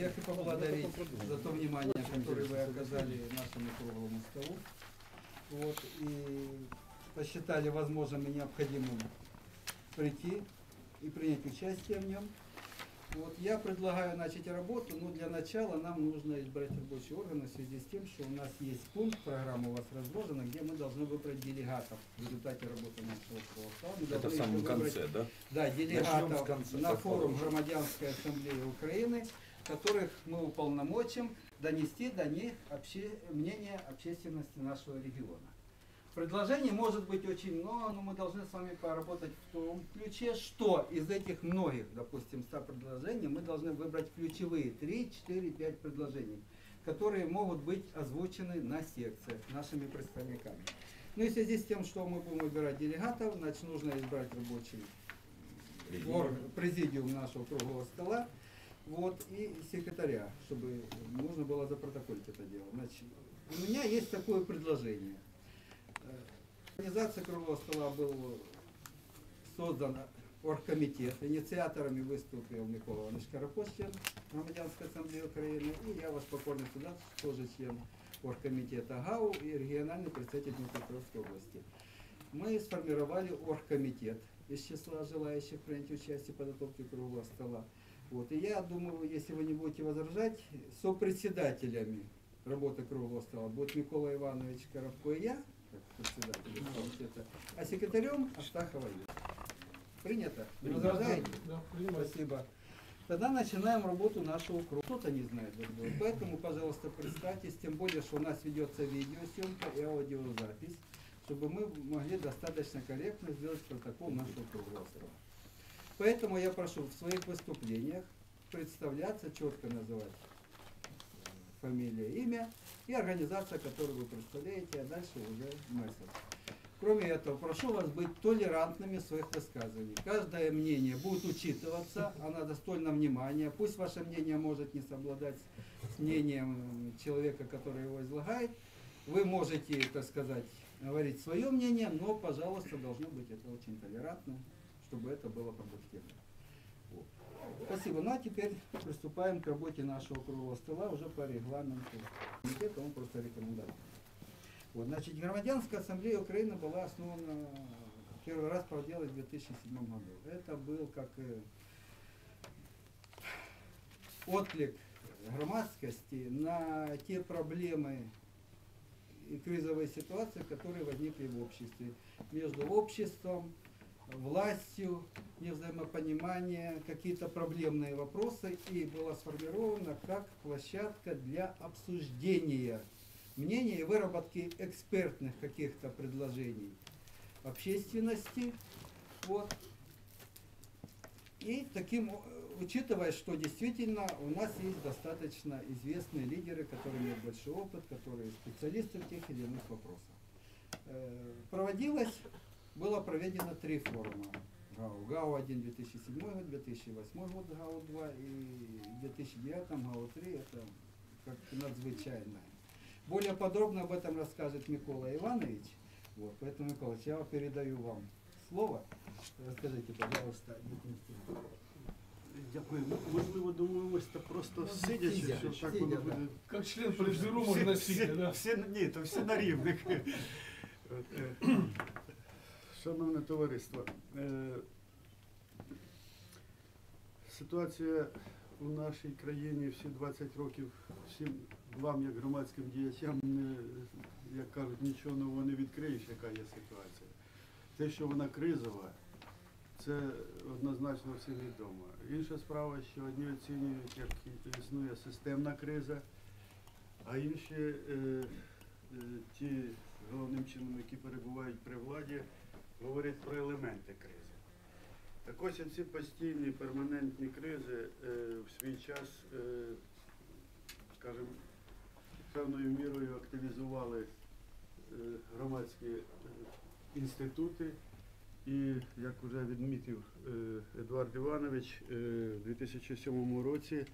Я хочу поблагодарить за то внимание, которое вы оказали нашему круглому столу. Вот, и посчитали возможным и необходимым прийти и принять участие в нем. Вот, я предлагаю начать работу, но для начала нам нужно избрать рабочий орган в связи с тем, что у нас есть пункт, программа у вас разложена, где мы должны выбрать делегатов в результате работы нашего. Мы Это в самом выбрать конце, да? да, с делегатов конца, на форум. Громадянской ассамблеи Украины, которых мы уполномочим донести до них обще- мнение общественности нашего региона. Предложений может быть очень много, но мы должны с вами поработать в том ключе, что из этих многих, допустим, 100 предложений, мы должны выбрать ключевые 3, 4, 5 предложений, которые могут быть озвучены на секциях нашими представниками. Ну и в связи с тем, что мы будем выбирать делегатов, значит, нужно избрать рабочий Президиум. нашего круглого стола, вот, и секретаря, чтобы можно было запротоколить это дело. Значит, у меня есть такое предложение. Э, Организация круглого стола был создан оргкомитет. Инициаторами выступил Микола Иванович Карапощин, Громадянской ассамблеи Украины, и я вас покорный сюда, тоже член оргкомитета ГАУ и региональный представитель Днепропетровской области. Мы сформировали оргкомитет из числа желающих принять участие в подготовке круглого стола. Вот. И я думаю, если вы не будете возражать, сопредседателями работы круглого стола будет Микола Иванович Коробко и я, как председатель комитета, а секретарем Астахова Юлия. Принято? Не возражаете? Да, принимаю. Спасибо. Тогда начинаем работу нашего круга. Кто-то не знает друг друга. Поэтому, пожалуйста, представьтесь, тем более, что у нас ведется видеосъемка и аудиозапись, чтобы мы могли достаточно корректно сделать протокол нашего круглого стола. Поэтому я прошу в своих выступлениях представляться, четко называть фамилия, имя и организация, которую вы представляете, а дальше уже месседж. Кроме этого, прошу вас быть толерантными в своих высказываниях. Каждое мнение будет учитываться, оно достойно внимания. Пусть ваше мнение может не совладать с мнением человека, который его излагает. Вы можете, так сказать, говорить свое мнение, но, пожалуйста, должно быть это очень толерантно, чтобы это было продуктивно. Вот. Спасибо. Ну а теперь приступаем к работе нашего круглого стола уже по регламенту комитета, он просто рекомендовал. Вот, значит, Громадянская ассамблея Украины была основана, первый раз проводилась в 2007 году. Это был как э, отклик громадскости на те проблемы и кризовые ситуации, которые возникли в обществе. Между обществом, властью, невзаимопонимание, какие-то проблемные вопросы. И была сформирована как площадка для обсуждения мнений и выработки экспертных каких-то предложений общественности. Вот. И таким, учитывая, что действительно у нас есть достаточно известные лидеры, которые имеют большой опыт, которые специалисты в тех или иных вопросах. Э, Проводилось, было проведено три форума. ГАУ. ГАУ-1 2007 год, 2008 год ГАУ-2 и в 2009 ГАУ-3 это как надзвычайное. Более подробно об этом расскажет Микола Иванович. Вот, поэтому, Микола, я передаю вам слово. Расскажите, пожалуйста, Дмитрий Дякую. М- Можливо, домовимося та просто сидячи, сидя, що так сидя, воно да. буде. Как член Политбюро можно всі, сидя, да. всі, ні, то всі на рівних. Шановне товариство, е, ситуація у нашій країні всі 20 років, всім вам, як громадським діячам, як кажуть, нічого нового не відкриєш, яка є ситуація. Те, що вона кризова, це однозначно всім відомо. Інша справа, що одні оцінюють, як існує системна криза, а інші, е, е, ті головним чином, які перебувають при владі, говорять про елементи кризи. Так ось ці постійні перманентні кризи е, в свій час, е, скажімо, певною мірою активізували е, громадські інститути. І як вже відмітив Едуард Іванович, в 2007 році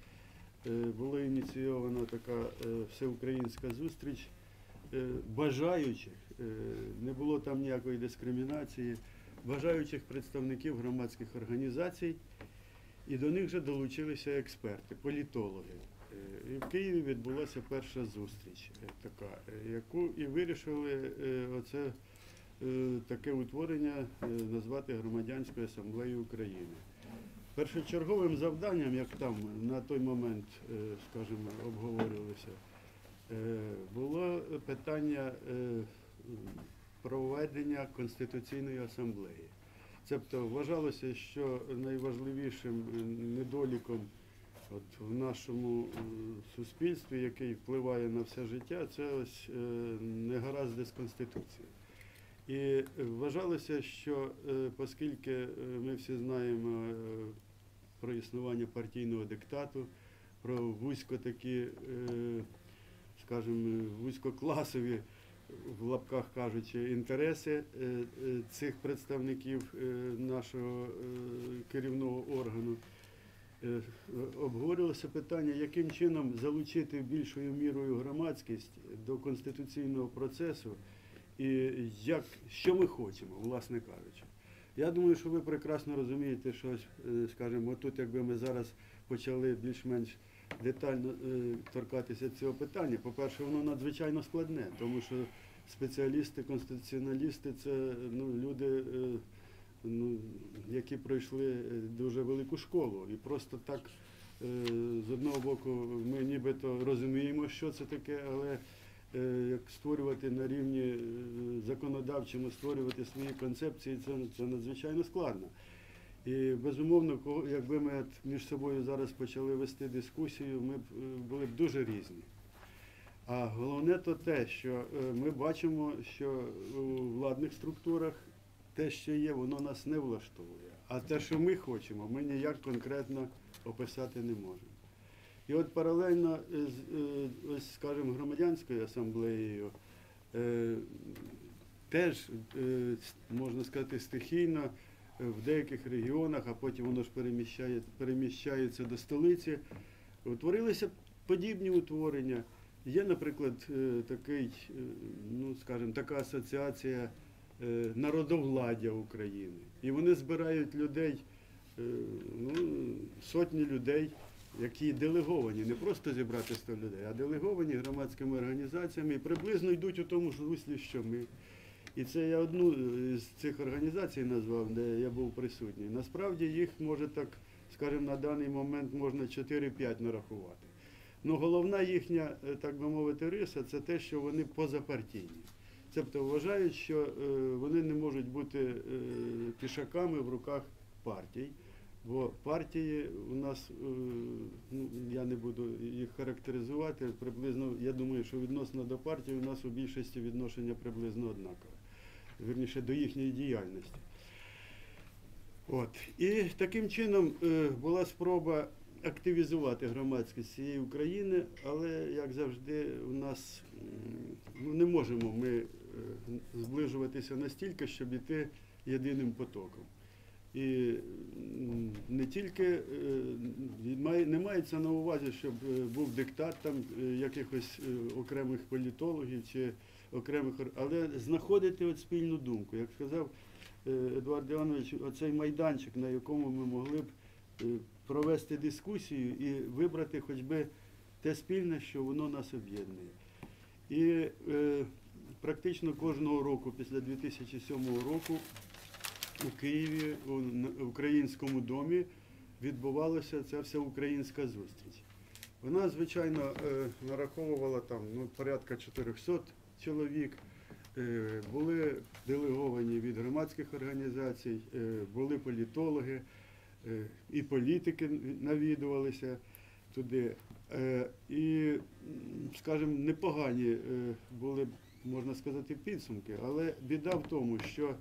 була ініційована така всеукраїнська зустріч бажаючих, не було там ніякої дискримінації, бажаючих представників громадських організацій, і до них вже долучилися експерти, політологи. Е, І в Києві відбулася перша зустріч, е, така, е, яку і вирішили е, оце е, таке утворення е, назвати Громадянською асамблеєю України. Першочерговим завданням, як там на той момент, е, скажімо, обговорювалося, е, було питання е, проведення Конституційної асамблеї. Тобто вважалося, що найважливішим недоліком от в нашому е, суспільстві, який впливає на все життя, це ось е, негаразди з Конституцією. І вважалося, що е, оскільки ми всі знаємо про існування партійного диктату, про вузько такі, скажімо, вузькокласові, в лапках кажучи, інтереси е, е, цих представників е, нашого керівного органу. Обговорювалося питання, яким чином залучити більшою мірою громадськість до конституційного процесу і як, що ми хочемо, власне кажучи. Я думаю, що ви прекрасно розумієте, що, скажімо, тут, якби ми зараз почали більш-менш детально е, торкатися цього питання, по-перше, воно надзвичайно складне, тому що спеціалісти, конституціоналісти це ну, люди, е, ну, які пройшли е, дуже велику школу. І просто так, з одного боку, ми нібито розуміємо, що це таке, але як створювати на рівні законодавчому, створювати свої концепції, це, це надзвичайно складно. І безумовно, якби ми між собою зараз почали вести дискусію, ми б е, були б дуже різні. А головне то те, що е, ми бачимо, що у владних структурах те, що є, воно нас не влаштовує. А те, що ми хочемо, ми ніяк конкретно описати не можемо. І от паралельно з е, ось, скажімо, громадянською асамблеєю теж, можна сказати, стихійно в деяких регіонах, а потім воно ж переміщає, переміщається до столиці, утворилися подібні утворення. Є, наприклад, е, такий, е, ну скажімо, така асоціація е, народовладдя України. І вони збирають людей, е, ну, сотні людей, які делеговані, не просто зібрати 100 людей, а делеговані громадськими організаціями і приблизно йдуть у тому ж руслі, що ми. І це я одну з цих організацій назвав, де я був присутній. Насправді їх може так, скажімо, на даний момент можна 4-5 нарахувати. Ну, головна їхня, е, так би мовити, риса це те, що вони позапартійні. Тобто вважають, що е, вони не можуть бути е, пішаками в руках партій, бо партії у нас, е, ну, я не буду їх характеризувати, приблизно, я думаю, що відносно до партій у нас у більшості відношення приблизно однакове. Вірніше до їхньої діяльності. От. І таким чином е, була спроба активізувати громадськість цієї України, але, як завжди, у нас ну, не можемо ми е, зближуватися настільки, щоб іти єдиним потоком. І не тільки е, не мається на увазі, щоб був диктат там якихось окремих політологів чи окремих, але знаходити от спільну думку. Як сказав е, Едуард Іванович, оцей майданчик, на якому ми могли б е, провести дискусію і вибрати хоч би те спільне, що воно нас об'єднує. І е, практично кожного року, після 2007 року, у Києві, у українському домі, відбувалася ця вся українська зустріч. Вона, звичайно, е, нараховувала там ну, порядка 400 чоловік. Е, Були делеговані від громадських організацій, е, були політологи, е, і політики навідувалися туди. І, скажімо, непогані були, можна сказати, підсумки, але біда в тому, що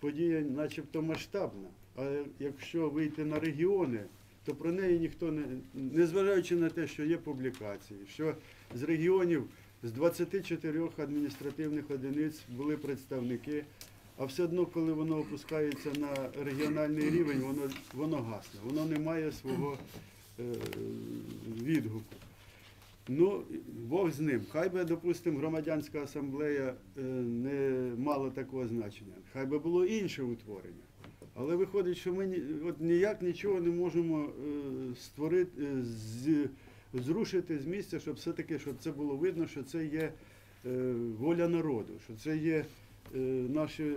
подія начебто масштабна, але якщо вийти на регіони, то про неї ніхто не, незважаючи на те, що є публікації, що з регіонів з 24 адміністративних одиниць були представники, а все одно, коли воно опускається на регіональний рівень, воно, воно гасне, воно не має свого е, відгуку. Ну, Бог з ним. Хай би, допустимо, громадянська асамблея е, не мала такого значення. Хай би було інше утворення. Але виходить, що ми от ніяк нічого не можемо е, створити, е, з, зрушити з місця, щоб все-таки щоб це було видно, що це є е, воля народу, що це є е, наші,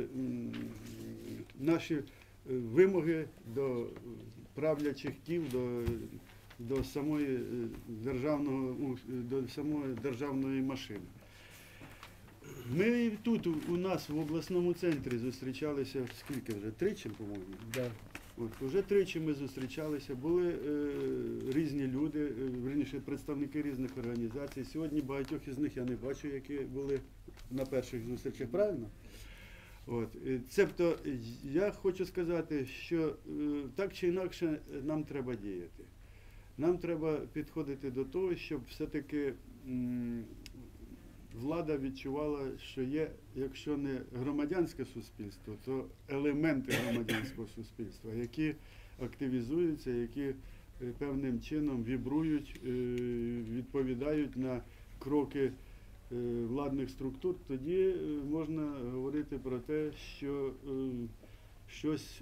наші е, вимоги до правлячих кіл, до, до самої державного до самої державної машини. Ми тут у нас в обласному центрі зустрічалися скільки вже? Тричі, по-моєму. Да. От уже тричі ми зустрічалися, були е, різні люди, е, верніше представники різних організацій. Сьогодні багатьох із них я не бачу, які були на перших зустрічах, правильно? От. Цебто я хочу сказати, що е, так чи інакше нам треба діяти. Нам треба підходити до того, щоб все-таки влада відчувала, що є, якщо не громадянське суспільство, то елементи громадянського суспільства, які активізуються, які е, певним чином вібрують, е, відповідають на кроки е, владних структур, тоді можна говорити про те, що щось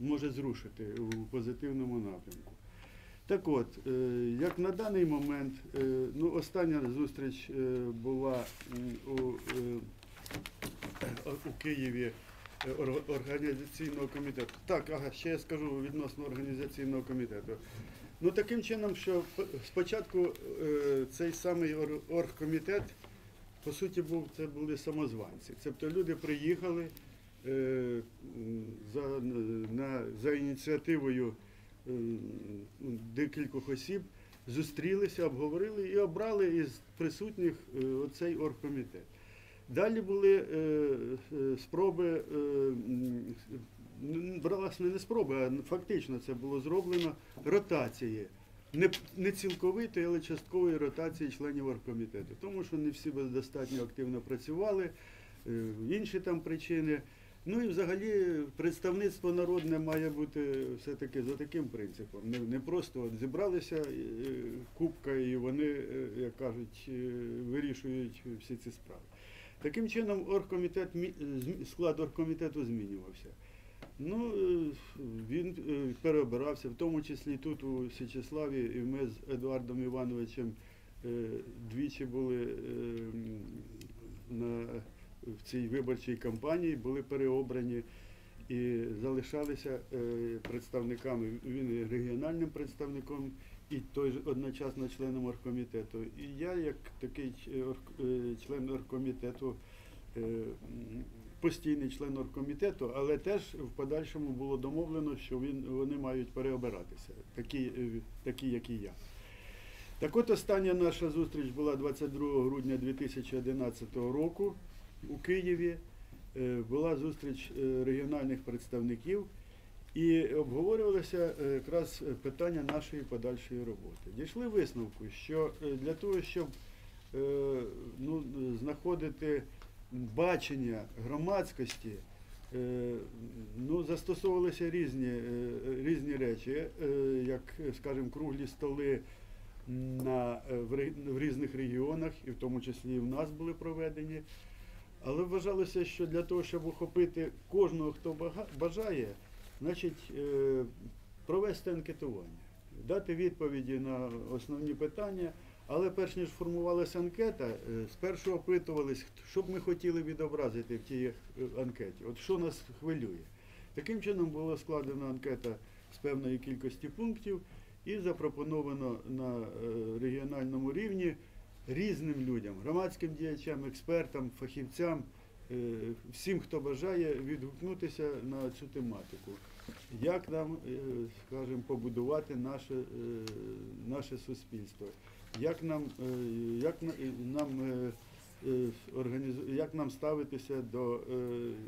може зрушити у позитивному напрямку. Так от, е, як на даний момент, е, ну, остання зустріч е, була у, у Києві організаційного комітету. Так, ага, ще я скажу відносно організаційного комітету. Ну таким чином, що спочатку цей самий оргкомітет, по суті, був це були самозванці. Тобто люди приїхали за, на, за ініціативою декількох осіб, зустрілися, обговорили і обрали із присутніх е, оцей оргкомітет. Далі були е, е, спроби, власне, не спроби, а фактично це було зроблено ротації. Не, не цілковитої, але часткової ротації членів оргкомітету, тому що не всі достатньо активно працювали, інші там причини. Ну і взагалі представництво народне має бути все-таки за таким принципом. Не, не просто от зібралися е, купка і вони, е, як кажуть, е, вирішують всі ці справи. Таким чином, оргкомітет, мі- склад оргкомітету змінювався. Ну, е, він е, переобирався, в тому числі тут у Січеславі, і ми з Едуардом Івановичем е, двічі були е, на, в цій виборчій кампанії, були переобрані і залишалися е, представниками. Він регіональним представником і той одночасно членом оргкомітету. І я, як такий орг- е, член оргкомітету, е, постійний член оргкомітету, але теж в подальшому було домовлено, що він, вони мають переобиратися, такі, е, такі, як і я. Так от остання наша зустріч була 22 грудня 2011 року у Києві. Е, Була зустріч е, регіональних представників і обговорювалося е, якраз питання нашої подальшої роботи. Дійшли висновку, що для того, щоб ну, знаходити бачення громадськості, ну, застосовувалися різні, різні речі, як, скажімо, круглі столи на, в різних регіонах, і в тому числі і в нас були проведені. Але вважалося, що для того, щоб охопити кожного, хто бажає, значить е, провести анкетування, дати відповіді на основні питання. Але перш ніж формувалася анкета, е, спершу опитувались, що б ми хотіли відобразити в тій е, анкеті, от що нас хвилює. Таким чином була складена анкета з певної кількості пунктів і запропоновано на регіональному рівні різним людям, громадським діячам, експертам, фахівцям, е, всім, хто бажає відгукнутися на цю тематику. Як нам, е, скажімо, побудувати наше, е, наше суспільство? Як нам, як нам як нам ставитися до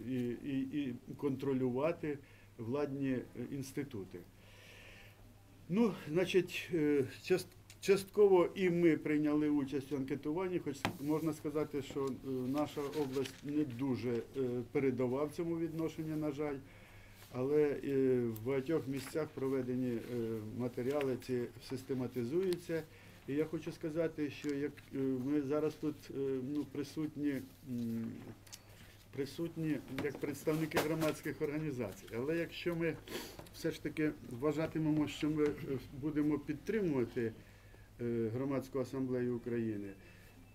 і, і, і контролювати владні інститути? Ну, значить, частково і ми прийняли участь в анкетуванні, хоч можна сказати, що е, наша область не дуже е, передова в цьому відношенні, на жаль. Але е, в багатьох місцях проведені матеріали ці систематизуються. І я хочу сказати, що як ми зараз тут ну, присутні, присутні як представники громадських організацій. Але якщо ми все ж таки вважатимемо, що ми будемо підтримувати громадську асамблею України,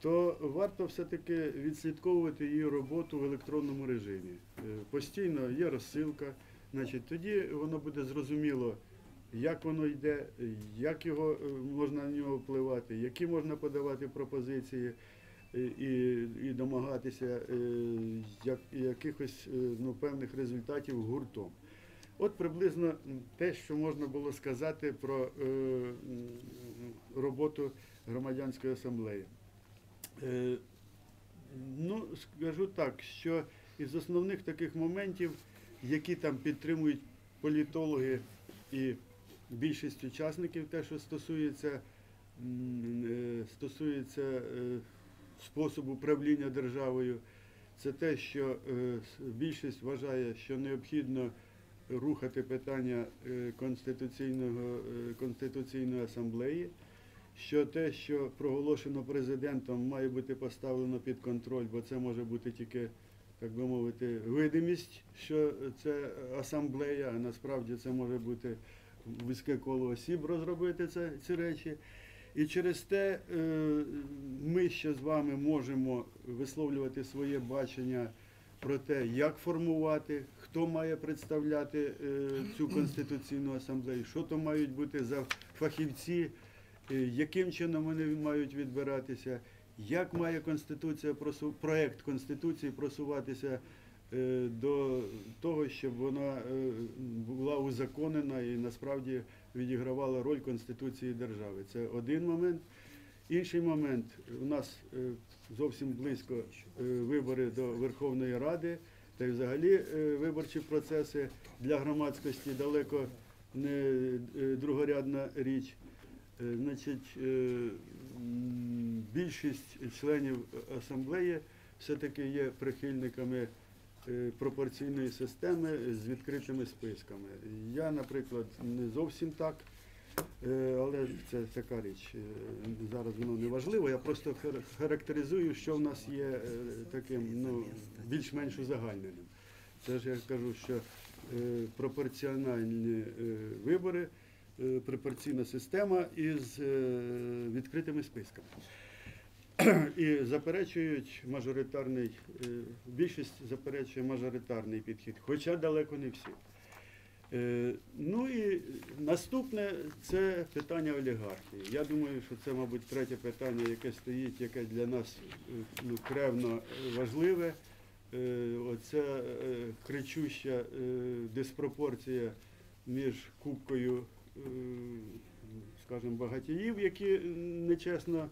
то варто все-таки відслідковувати її роботу в електронному режимі. Е, Постійно є розсилка, значить, тоді воно буде зрозуміло, як воно йде, як його е, можна на нього впливати, які можна подавати пропозиції е, і, і домагатися е, як, якихось е, ну, певних результатів гуртом. От приблизно те, що можна було сказати про е, роботу громадянської асамблеї. Е, ну, скажу так, що із основних таких моментів, які там підтримують політологи і більшість учасників, те, що стосується, е, стосується способу правління державою, це те, що більшість вважає, що необхідно рухати питання е, конституційного, е, конституційної асамблеї, що те, що проголошено президентом, має бути поставлено під контроль, бо це може бути тільки, так би мовити, видимість, що це асамблея, а насправді це може бути вузьке коло осіб розробити це, ці речі. І через те е, ми ще з вами можемо висловлювати своє бачення про те, як формувати, хто має представляти е, цю конституційну асамблею, що то мають бути за фахівці, е, яким чином вони мають відбиратися, як має конституція проект конституції просуватися е, до того, щоб вона була узаконена і насправді відігравала роль Конституції держави. Це один момент. Інший момент у нас е, зовсім близько е, вибори до Верховної Ради, та й взагалі е, виборчі процеси для громадськості далеко не другорядна річ. Значить, більшість членів асамблеї все-таки є прихильниками пропорційної системи з відкритими списками. Я, наприклад, не зовсім так. Е, Але це така річ. е, Зараз воно не важливо. Я просто хар- характеризую, що в нас є е, таким ну, більш-менш узагальненим. Це ж я кажу, що пропорціональні вибори, пропорційна система із відкритими списками. І заперечують мажоритарний, більшість заперечує мажоритарний підхід, хоча далеко не всі. Е, Ну і наступне це питання олігархії. Я думаю, що це, мабуть, третє питання, яке стоїть, яке для нас е, ну, кревно е, важливе. Е, Оця е, кричуща диспропорція між кубкою, скажімо, багатіїв, які нечесно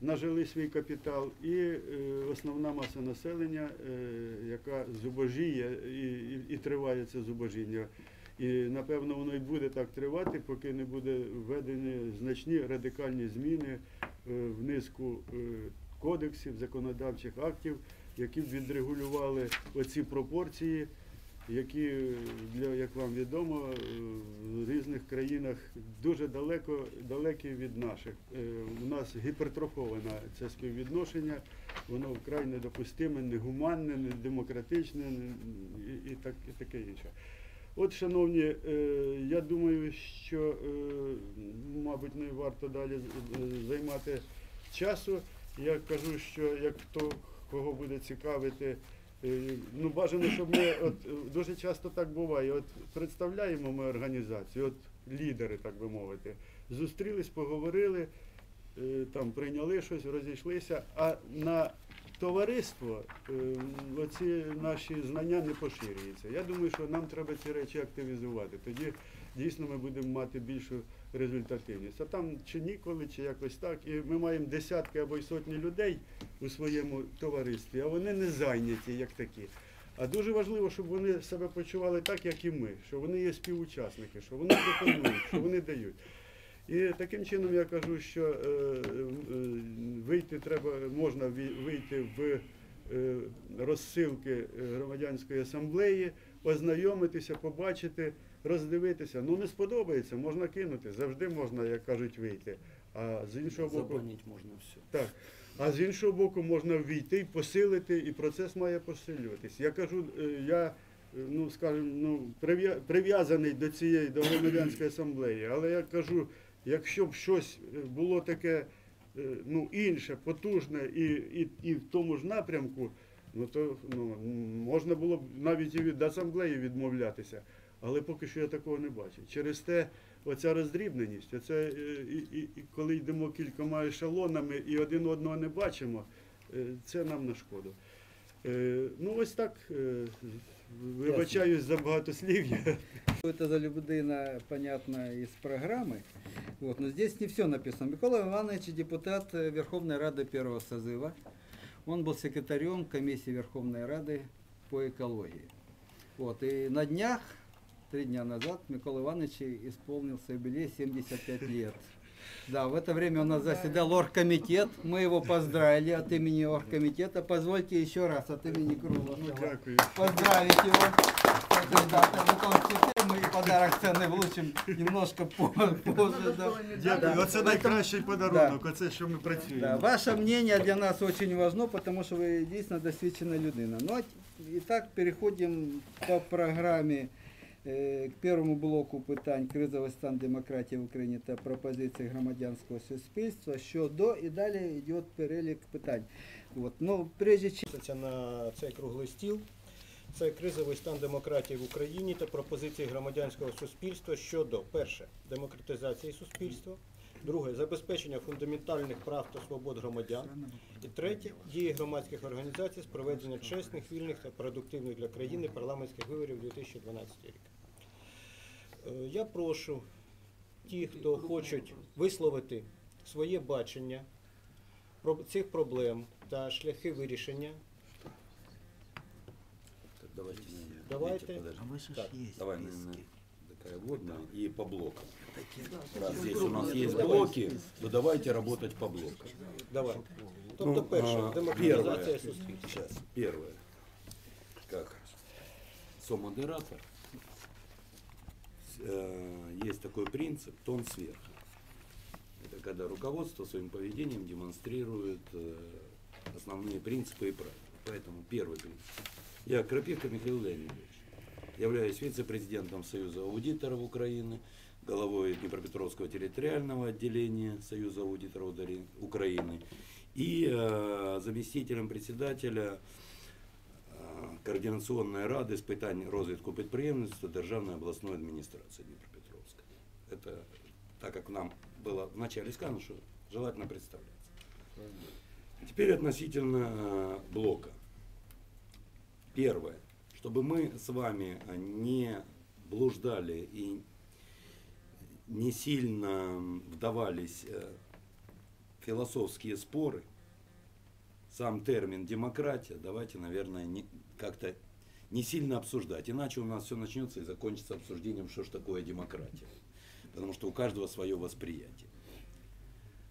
нажили свій капітал, і е, основна маса населення, е, яка зубожіє і, і, і триває це зубожіння. І напевно воно і буде так тривати, поки не буде введені значні радикальні зміни е, в низку е, кодексів, законодавчих актів, які б відрегулювали оці пропорції, які, для, як вам відомо, е, в різних країнах дуже далеко, далекі від наших. Е, У нас гіпертрофоване це співвідношення, воно вкрай недопустиме, негуманне, недемократичне не- і, і, так, і таке інше. От, шановні, е, я думаю, що, мабуть, не варто далі займати часу. Я кажу, що як хто кого буде цікавити, ну бажано, щоб ми от е, дуже часто так буває. От представляємо ми організацію, от лідери, так би мовити, зустрілись, поговорили, е, там прийняли щось, розійшлися, а на товариство е, оці наші знання не поширюються. Я думаю, що нам треба ці речі активізувати. Тоді дійсно ми будемо мати більшу результативність. А там чи ніколи, чи якось так. І ми маємо десятки або й сотні людей у своєму товаристві, а вони не зайняті як такі. А дуже важливо, щоб вони себе почували так, як і ми, що вони є співучасники, що вони пропонують, що вони дають. І таким чином я кажу, що е, е, вийти треба, можна вийти в е, розсилки е, громадянської асамблеї, ознайомитися, побачити, роздивитися. Ну не сподобається, можна кинути. Завжди можна, як кажуть, вийти. А з іншого боку, Забанить можно все. так. А з іншого боку, можна ввійти і посилити, і процес має посилюватись. Я кажу, е, я, е, ну скажімо, ну, прив'язаний до цієї до громадянської асамблеї, але я кажу, якщо б щось е, було таке ну, інше, потужне і, і, і в тому ж напрямку, ну то ну, можна було б навіть і від асамблеї відмовлятися Але поки що я такого не бачу. Через те, оця роздрібненість, оце, е, і, і, і коли йдемо кількома ешелонами і один одного не бачимо, е, це нам на шкоду. Е, Ну ось так. е, Вибачаюсь за багатослів'я. Что это за людина, понятно, из программы. Вот, но здесь не все написано. Микола Иванович депутат э, Верховной Рады первого созыва. Он был секретарем комиссии Верховной Рады по экологии. Вот, и на днях, три дня назад, Микола Иванович исполнился юбилей 75 лет. Да, в это время у нас заседал оргкомитет. Мы его поздравили от имени оргкомитета. Позвольте еще раз от имени круга Ну, стола дякую. поздравить его с этой датой. Вот он цветы, мы и подарок ценный вручим немножко по- позже. Да. Дякую. Да. Оце найкращий подарунок, оце що ми Да, працюємо. ваше мнение для нас очень важно, потому что вы действительно досвідчена людина. Ну, а т- і так переходимо по програмі е, к першому блоку питань кризовий стан демократії в Україні та пропозиції громадянського суспільства щодо і далі йде перелік питань. От. Ну, прежде чим на цей круглий стіл. Це кризовий стан демократії в Україні та пропозиції громадянського суспільства щодо перше демократизації суспільства, друге забезпечення фундаментальних прав та свобод громадян. І третє дії громадських організацій з проведення чесних, вільних та продуктивних для країни парламентських виборів 2012 рік. Е, Я прошу ті, хто хочуть висловити своє бачення про цих проблем та шляхи вирішення. Так, давайте, не- Давайте. Витя, подожди. А вы же Так, ж есть Давай, списки. наверное, такая водная и по блокам. Раз здесь у нас есть блоки, то давайте работать по блокам. Давай. Тобто, перше, а, демократизація первое. суспільства. Сейчас, первое. Как сомодератор, э, есть такой принцип тон сверху. Это когда руководство своим поведением демонстрирует э, основные принципы и правила. Поэтому первый принцип. Я Крапивка Михаил Леонидович. Являюсь вице-президентом Союза аудиторов Украины, главой Днепропетровского территориального отделения Союза аудиторов Украины и э, заместителем председателя э, Координационной рады з питань розвитку підприємництва Державної обласної адміністрації Дніпропетровська. Это так как нам было вначале сказано, что желательно представляться. Теперь относительно э, блока. Первое, чтобы мы с вами э, не блуждали и не сильно вдавались э, в философские споры, сам термин демократия давайте, наверное, не, как-то не сильно обсуждать. Иначе у нас все начнется и закончится обсуждением, что же такое демократия. Потому что у каждого свое восприятие.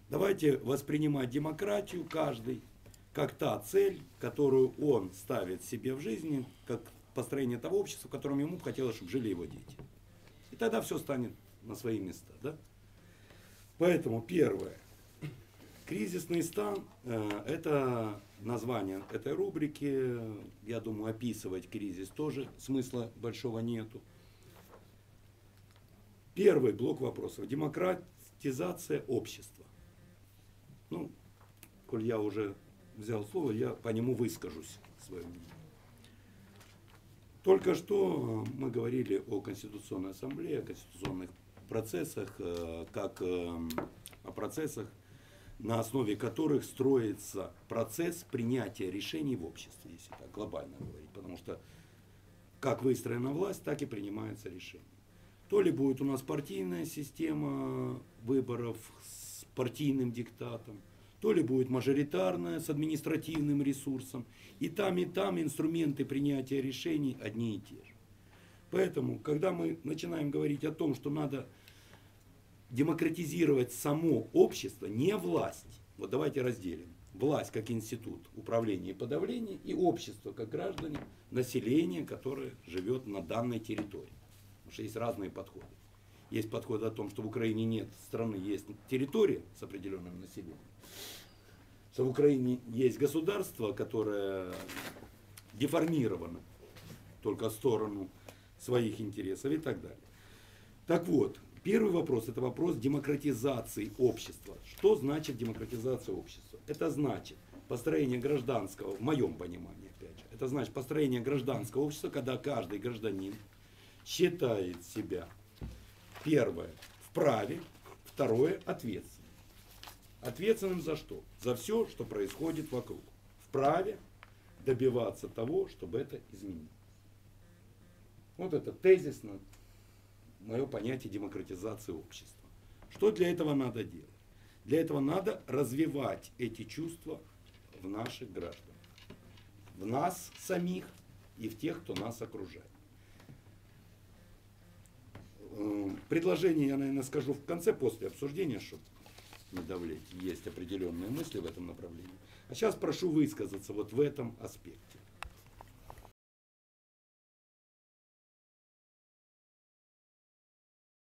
Давайте воспринимать демократию каждый как та цель, которую он ставит себе в жизни, как построение того общества, в котором ему хотелось, чтобы жили его дети. И тогда все станет на свои места. Да? Поэтому первое. Кризисный стан э, – это название этой рубрики. Я думаю, описывать кризис тоже смысла большого нету. Первый блок вопросов. Демократизация общества. Ну, коль я уже взял слово, я по нему выскажусь свое мнение. Только что мы говорили о Конституционной Ассамблее, о конституционных процессах, э, как э, о процессах, на основе которых строится процесс принятия решений в обществе, если так глобально говорить. Потому что как выстроена власть, так и принимаются решения. То ли будет у нас партийная система выборов с партийным диктатом, то ли будет мажоритарная с административным ресурсом. И там, и там инструменты принятия решений одни и те же. Поэтому, когда мы начинаем говорить о том, что надо демократизировать само общество, не власть. Вот давайте разделим. Власть как институт управления и подавления и общество как граждане, население, которое живет на данной территории. Потому что есть разные подходы. Есть подход о том, что в Украине нет страны, есть территория с определенным населением. Что в Украине есть государство, которое деформировано только в сторону своих интересов и так далее. Так вот, Первый вопрос – это вопрос демократизации общества. Что значит демократизация общества? Это значит построение гражданского, в моем понимании, опять же, это значит построение гражданского общества, когда каждый гражданин считает себя, первое, вправе, второе, ответственным. Ответственным за что? За все, что происходит вокруг. Вправе добиваться того, чтобы это изменилось. Вот это тезисно мое понятие демократизации общества. Что для этого надо делать? Для этого надо развивать эти чувства в наших гражданах. В нас самих и в тех, кто нас окружает. Э, Предложение я, наверное, скажу в конце, после обсуждения, чтобы не давлеть. Есть определенные мысли в этом направлении. А сейчас прошу высказаться вот в этом аспекте.